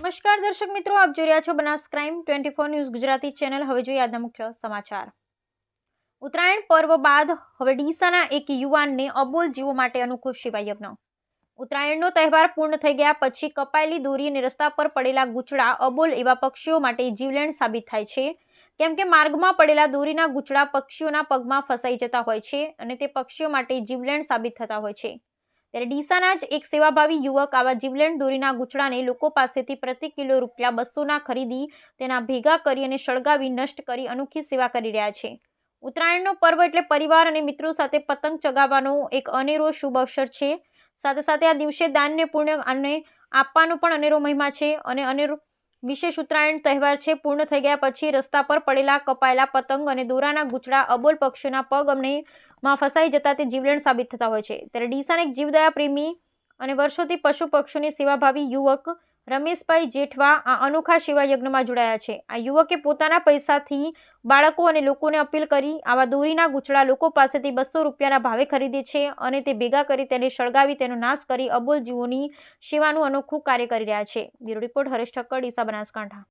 નમસ્કાર દર્શક મિત્રો, આપ જોઈ રહ્યા છો Banas crime twenty four news Gujarati channel. હવે જોઈએ આજના મુખ્ય સમાચાર. ઉત્તરાયણ પર્વ બાદ હવે ડીસાના એક યુવાનને અબોલ જીવો માટે અનુકૂળ શિવાયજ્ઞ. ઉત્તરાયણનો તહેવાર પૂર્ણ થઈ ગયા પછી કપાયેલી દોરી અને રસ્તા પર પડેલા ગુચડા અબોલ એવા પક્ષીઓ માટે જીવલેણ સાબિત થાય છે. કેમ કે માર્ગમાં પડેલા દોરીના ગૂંચડા પક્ષીઓના પગમાં ફસાઈ જતા હોય છે અને તે પક્ષીઓ માટે જીવલેણ સાબિત થતા હોય છે. ત્યારે ડીસાના જ એક સેવાભાવી યુવક આવા જીવલેણ દોરીના ગૂંચડાને લોકો પાસેથી પ્રતિ કિલો રૂપિયા બસોના ખરીદી, તેના ભેગા કરી અને સળગાવી નષ્ટ કરી અનોખી સેવા કરી રહ્યા છે. ઉત્તરાયણનો પર્વ એટલે પરિવાર અને મિત્રો સાથે પતંગ ચગાવવાનો એક અનેરો શુભ અવસર છે. સાથે સાથે આ દિવસે દાનને પુણ્ય અને આપવાનો પણ અનેરો મહિમા છે અને અનેરો વિશેષ ઉત્તરાયણ તહેવાર છે, પૂર્ણ થઈ ગયા પછી રસ્તા પર પડેલા કપાયેલા પતંગ અને દોરાના ગૂંચડા અબોલ પક્ષીઓના પગ અમને માં ફસાઈ જતા તે જીવલેણ સાબિત થતા હોય છે. ત્યારે ડીસાના એક જીવદયા પ્રેમી અને વર્ષોથી પશુ પક્ષીઓની સેવાભાવી યુવક રમેશભાઈ જેઠવા આ અનોખા સેવા યજ્ઞમાં જોડાયા છે. આ યુવકે પોતાના પૈસાથી બાળકો અને લોકોને અપીલ કરી આવા દોરીના ગૂંચડા લોકો પાસેથી બસો રૂપિયાના ભાવે ખરીદે છે અને તે ભેગા કરી તેને સળગાવી તેનો નાશ કરી અબોલ જીવોની સેવાનું અનોખું કાર્ય કરી રહ્યા છે. Bureau report Haresh Thakkar, Deesa Banaskantha.